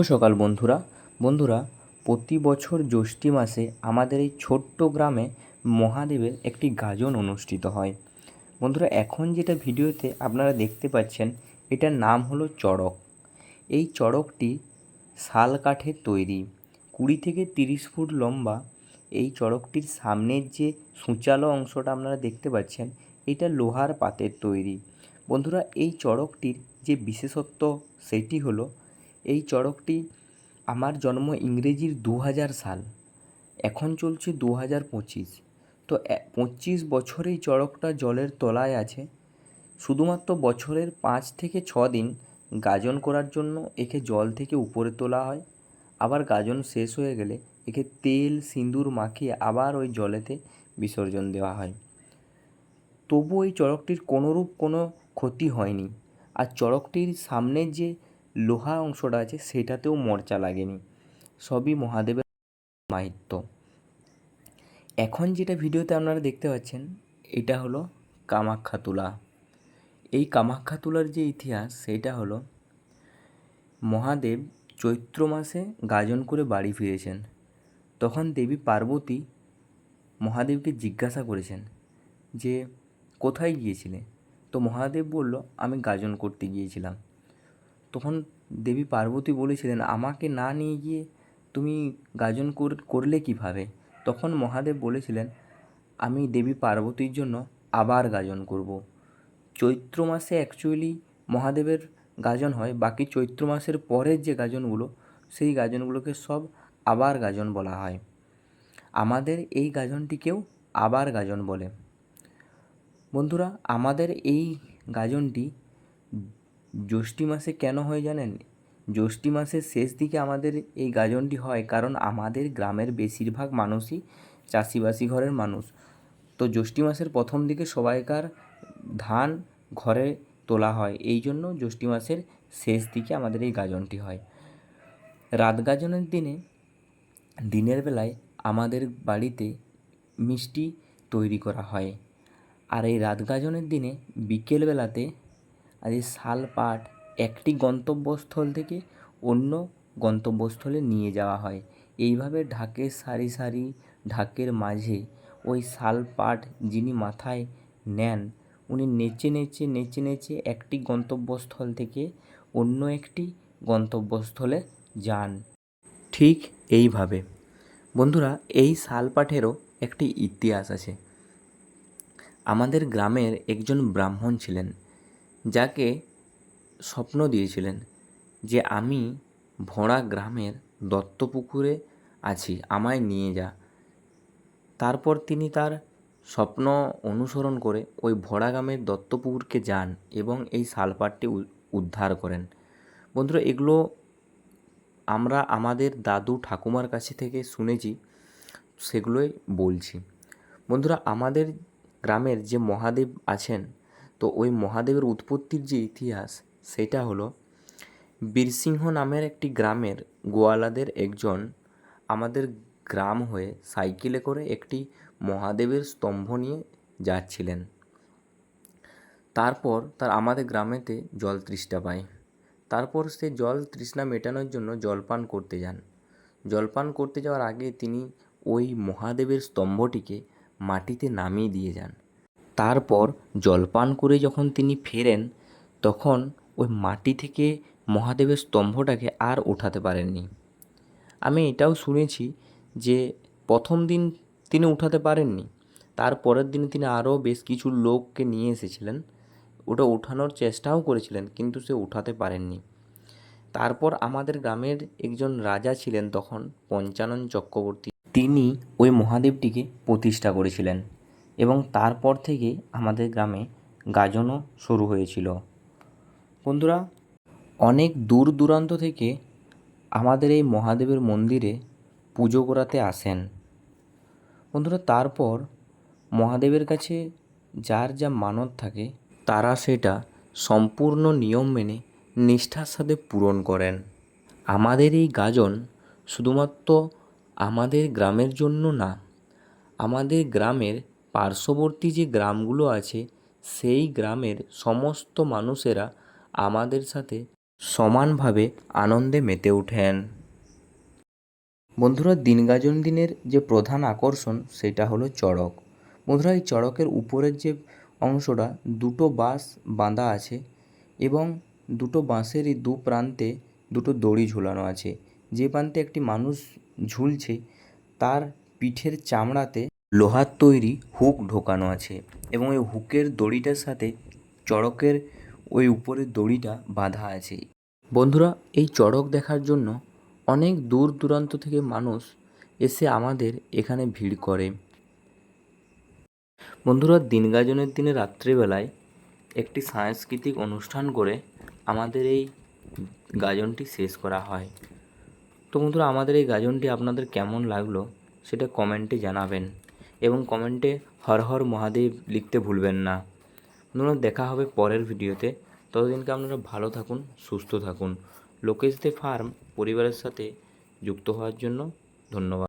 সকাল, বন্ধুরা। বন্ধুরা, প্রতি বছর জ্যৈষ্ঠী মাসে আমাদের এই ছোট্ট গ্রামে মহাদেবের একটি গাজন অনুষ্ঠিত হয়। বন্ধুরা, এখন যেটা ভিডিওতে আপনারা দেখতে পাচ্ছেন, এটার নাম হলো চড়ক। এই চড়কটি শাল কাঠের তৈরি। কুড়ি থেকে তিরিশ ফুট লম্বা। এই চড়কটির সামনের যে সূচালো অংশটা আপনারা দেখতে পাচ্ছেন, এটা লোহার পাতের তৈরি। বন্ধুরা, এই চড়কটির যে বিশেষত্ব, সেটি হলো এই চড়কটি আমার জন্ম ইংরেজির দু হাজার সাল, এখন চলছে দু হাজার পঁচিশ। তো পঁচিশ বছর এই চড়কটা জলের তলায় আছে। শুধুমাত্র বছরের পাঁচ থেকে ছ দিন গাজন করার জন্য একে জল থেকে উপরে তোলা হয়। আবার গাজন শেষ হয়ে গেলে একে তেল, সিঁদুর মাখিয়ে আবার ওই জলেতে বিসর্জন দেওয়া হয়। তবু এই চড়কটির কোনোরূপ কোনো ক্ষতি হয়নি। আর চড়কটির সামনের যে লোহা অংশটা আছে, সেটাতেও মরচা লাগেনি। সবই মহাদেবের মাহিত্য। এখন যেটা ভিডিওতে আপনারা দেখতে পাচ্ছেন, এটা হলো কামাখ্যা তুলা। এই কামাখ্যা তুলার যে ইতিহাস, সেটা হলো মহাদেব চৈত্র মাসে গাজন করে বাড়ি ফিরেছেন। তখন দেবী পার্বতী মহাদেবকে জিজ্ঞাসা করেছেন যে, কোথায় গিয়েছিলে? তো মহাদেব বলল, আমি গাজন করতে গিয়েছিলাম। তখন দেবী পার্বতী বলেছিলেন, আমাকে না নিয়ে গিয়ে তুমি গাজন করলে কীভাবে? তখন মহাদেব বলেছিলেন, আমি দেবী পার্বতীর জন্য আবার গাজন করব। চৈত্র মাসে অ্যাকচুয়ালি মহাদেবের গাজন হয়, বাকি চৈত্র মাসের পরের যে গাজনগুলো, সেই গাজনগুলোকে সব আবার গাজন বলা হয়। আমাদের এই গাজনটিকেও আবার গাজন বলে। বন্ধুরা, আমাদের এই গাজনটি জ্যৈষ্ঠী মাসে কেন হয় জানেন? জ্যৈষ্ঠী মাসের শেষ দিকে আমাদের এই গাজনটি হয় কারণ আমাদের গ্রামের বেশিরভাগ মানুষই চাষিবাসী ঘরের মানুষ। তো জ্যৈষ্ঠী মাসের প্রথম দিকে সবাইকার ধান ঘরে তোলা হয়। এই জন্য জ্যৈষ্ঠী মাসের শেষ দিকে আমাদের এই গাজনটি হয়। রাত গাজনের দিনে, দিনের বেলায় আমাদের বাড়িতে মিষ্টি তৈরি করা হয়। আর এই রাত গাজনের দিনে বিকেলবেলাতে আর এই শাল পাট একটি গন্তব্যস্থল থেকে অন্য গন্তব্যস্থলে নিয়ে যাওয়া হয়। এইভাবে ঢাকের সারি সারি, ঢাকের মাঝে ওই শাল পাট যিনি মাথায় নেন, উনি নেচে নেচে নেচে নেচে একটি গন্তব্যস্থল থেকে অন্য একটি গন্তব্যস্থলে যান। ঠিক এইভাবে। বন্ধুরা, এই শাল পাঠেরও একটি ইতিহাস আছে। আমাদের গ্রামের একজন ব্রাহ্মণ ছিলেন। যাকে স্বপ্ন দিয়েছিলেন যে আমি ভোঁড়া গ্রামের দত্তপুকুরে আছি, আমায় নিয়ে যা। তারপর তিনি তার স্বপ্ন অনুসরণ করে ওই ভোঁড়া গ্রামের দত্তপুকুরকে যান এবং এই শালপাটটি উদ্ধার করেন। বন্ধুরা, এগুলো আমরা আমাদের দাদু ঠাকুমার কাছে থেকে শুনেছি, সেগুলোই বলছি। বন্ধুরা, আমাদের গ্রামের যে মহাদেব আছেন তো ওই মহাদেবের উৎপত্তির যে ইতিহাস, সেটা হলো বীরসিংহ নামের একটি গ্রামের গোয়ালাদের একজন আমাদের গ্রাম হয়ে সাইকেলে করে একটি মহাদেবের স্তম্ভ নিয়ে যাচ্ছিলেন। তারপর তার আমাদের গ্রামেতে জল তৃষ্ণা পায়। তারপর সে জল তৃষ্ণা মেটানোর জন্য জলপান করতে যান। জলপান করতে যাওয়ার আগে তিনি ওই মহাদেবের স্তম্ভটিকে মাটিতে নামিয়ে দিয়ে যান। তারপর জলপান করে যখন তিনি ফেরেন, তখন ওই মাটি থেকে মহাদেবের স্তম্ভটাকে আর ওঠাতে পারেননি। আমি এটাও শুনেছি যে প্রথম দিন তিনি উঠাতে পারেননি, তার পরের দিনে তিনি আরও বেশ কিছু লোককে নিয়ে এসেছিলেন। ওটা ওঠানোর চেষ্টাও করেছিলেন, কিন্তু সে উঠাতে পারেননি। তারপর আমাদের গ্রামের একজন রাজা ছিলেন তখন, পঞ্চানন চক্রবর্তী। তিনি ওই মহাদেবটিকে প্রতিষ্ঠা করেছিলেন। এবং তারপর থেকে আমাদের গ্রামে গাজনও শুরু হয়েছিল। বন্ধুরা, অনেক দূর দূরান্ত থেকে আমাদের এই মহাদেবের মন্দিরে পুজো করাতে আসেন। বন্ধুরা, তারপর মহাদেবের কাছে যার যা মানত থাকে, তারা সেটা সম্পূর্ণ নিয়ম মেনে নিষ্ঠার সাথে পূরণ করেন। আমাদের এই গাজন শুধুমাত্র আমাদের গ্রামের জন্য না, আমাদের গ্রামের পার্শ্ববর্তী যে গ্রামগুলো আছে, সেই গ্রামের সমস্ত মানুষেরা আমাদের সাথে সমানভাবে আনন্দে মেতে ওঠেন। বন্ধুরা, দিনগাজন দিনের যে প্রধান আকর্ষণ, সেটা হলো চড়ক। বন্ধুরা, এই চড়কের উপরের যে অংশটা, দুটো বাঁশ বাঁধা আছে এবং দুটো বাঁশেরই দু প্রান্তে দুটো দড়ি ঝুলানো আছে। যে প্রান্তে একটি মানুষ ঝুলছে, তার পিঠের চামড়াতে লোহার তৈরি হুক ঢোকানো আছে এবং ওই হুকের দড়িটার সাথে চড়কের ওই উপরের দড়িটা বাঁধা আছে। বন্ধুরা, এই চড়ক দেখার জন্য অনেক দূর দূরান্ত থেকে মানুষ এসে আমাদের এখানে ভিড় করে। বন্ধুরা, দিন গাজনের দিনে রাত্রিবেলায় একটি সাংস্কৃতিক অনুষ্ঠান করে আমাদের এই গাজনটি শেষ করা হয়। তো বন্ধুরা, আমাদের এই গাজনটি আপনাদের কেমন লাগল সেটা কমেন্টে জানাবেন। এবং কমেন্টে হর হর মহাদেব লিখতে ভুলবেন না। বন্ধুরা দেখা হবে পরের ভিডিওতে। ততদিনকে আপনারা ভালো থাকুন, সুস্থ থাকুন। লোকেশ দে ফার্ম পরিবারের সাথে যুক্ত হওয়ার জন্য ধন্যবাদ।